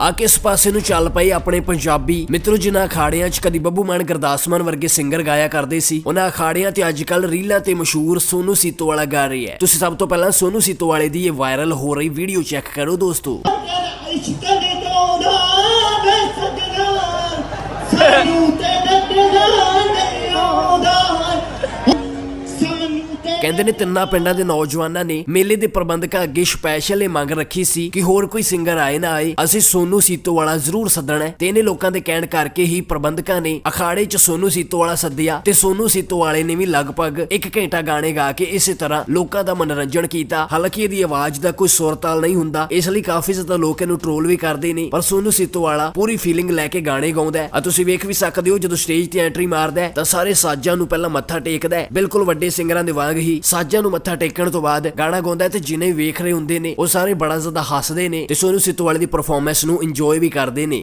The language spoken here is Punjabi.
ਆ ਕੇ ਇਸ ਪਾਸੇ ਨੂੰ ਚੱਲ ਪਏ ਆਪਣੇ ਪੰਜਾਬੀ ਮਿੱਤਰੋ ਜਿਨ੍ਹਾਂ ਅਖਾੜਿਆਂ 'ਚ ਕਦੀ ਬੱਬੂ ਮਾਨ ਗੁਰਦਾਸਮਾਨ ਵਰਗੇ ਸਿੰਗਰ ਗਾਇਆ ਕਰਦੇ ਸੀ, ਉਹਨਾਂ ਅਖਾੜਿਆਂ ਤੇ ਅੱਜ ਕੱਲ ਰੀਲਾਂ ਤੇ ਮਸ਼ਹੂਰ ਸੋਨੂ ਸੀਤੋ ਵਾਲਾ ਗਾ ਰਹੀ ਹੈ। ਤੁਸੀਂ ਸਭ ਤੋਂ ਪਹਿਲਾਂ ਸੋਨੂ ਸੀਤੋ ਵਾਲੇ ਦੀ ਇਹ ਵਾਇਰਲ ਹੋ ਰਹੀ ਵੀਡੀਓ ਚੈੱਕ ਕਰੋ ਦੋਸਤੋ। ਕਹਿੰਦੇ ਨੇ ਤਿੰਨਾਂ ਪਿੰਡਾਂ ਦੇ ਨੌਜਵਾਨਾਂ ਨੇ ਮੇਲੇ ਦੇ ਪ੍ਰਬੰਧਕਾਂ ਅੱਗੇ ਸਪੈਸ਼ਲ ਇਹ ਮੰਗ ਰੱਖੀ ਸੀ ਕਿ ਹੋਰ ਕੋਈ ਸਿੰਗਰ ਆਏ ਨਾ ਆਏ। ਅਸੀਂ ਸੋਨੂ ਸੀਤੋ ਵਾਲਾ ਜ਼ਰੂਰ ਸੱਦਣਾ ਹੈ। ਤੇ ਇਹਨੇ ਲੋਕਾਂ ਦੇ ਕਹਿਣ ਕਰਕੇ ਹੀ ਪ੍ਰਬੰਧਕਾਂ ਨੇ ਅਖਾੜੇ 'ਚ ਸੋਨੂ ਸੀਤੋ ਵਾਲਾ ਸੱਦਿਆ ਤੇ ਸੋਨੂ ਸੀਤੋ ਵਾਲੇ ਨੇ ਵੀ ਲਗਭਗ 1 ਘੰਟਾ ਗਾਣੇ ਗਾ ਕੇ ਇਸੇ ਤਰ੍ਹਾਂ ਲੋਕਾਂ ਦਾ ਮਨੋਰੰਜਨ ਕੀਤਾ। ਹਾਲਾਂਕਿ ਇਹਦੀ ਆਵਾਜ਼ ਦਾ ਕੋਈ ਸੁਰਤਾਲ ਨਹੀਂ ਹੁੰਦਾ। ਇਸ ਲਈ ਕਾਫੀ ਜ਼ਿਆਦਾ ਲੋਕ ਇਹਨੂੰ ਟ੍ਰੋਲ ਵੀ ਕਰਦੇ ਨੇ। ਪਰ ਸੋਨੂ ਸੀਤੋ ਵਾਲਾ ਪੂਰੀ ਫੀਲਿੰਗ ਲੈ ਕੇ ਗਾਣੇ ਗਾਉਂਦਾ ਹੈ। ਆ ਤੁਸੀਂ ਵੇਖ ਵੀ ਸਕਦੇ ਹੋ ਜਦੋਂ ਸਟੇਜ ਤੇ ਐਂਟਰੀ ਮਾਰਦਾ ਹੈ ਤਾਂ ਸਾਰੇ ਸਾਜ਼ਾਂ ਨੂੰ ਪਹਿਲਾਂ ਮੱਥਾ ਟੇਕਦਾ ਹੈ। ਬਿਲਕੁਲ ਵੱਡੇ ਸਿੰਗਰਾਂ ਦੇ ਵਾਂਗ ਹੀ ਸਾਜ਼ਾਂ ਨੂੰ ਮੱਥਾ ਟੇਕਣ ਤੋਂ ਬਾਅਦ ਗਾਣਾ ਗਾਉਂਦਾ ਹੈ ਤੇ ਜਿਨੇ ਵੇਖ ਰਹੇ ਹੁੰਦੇ ਨੇ, ਉਹ ਸਾਰੇ ਬੜਾ ਜ਼ਿਆਦਾ ਹੱਸਦੇ ਨੇ ਤੇ ਸੋਨੂ ਸੀਤੋ ਵਾਲੇ ਦੀ ਪਰਫਾਰਮੈਂਸ ਨੂੰ ਇੰਜੋਏ ਵੀ ਕਰਦੇ ਨੇ।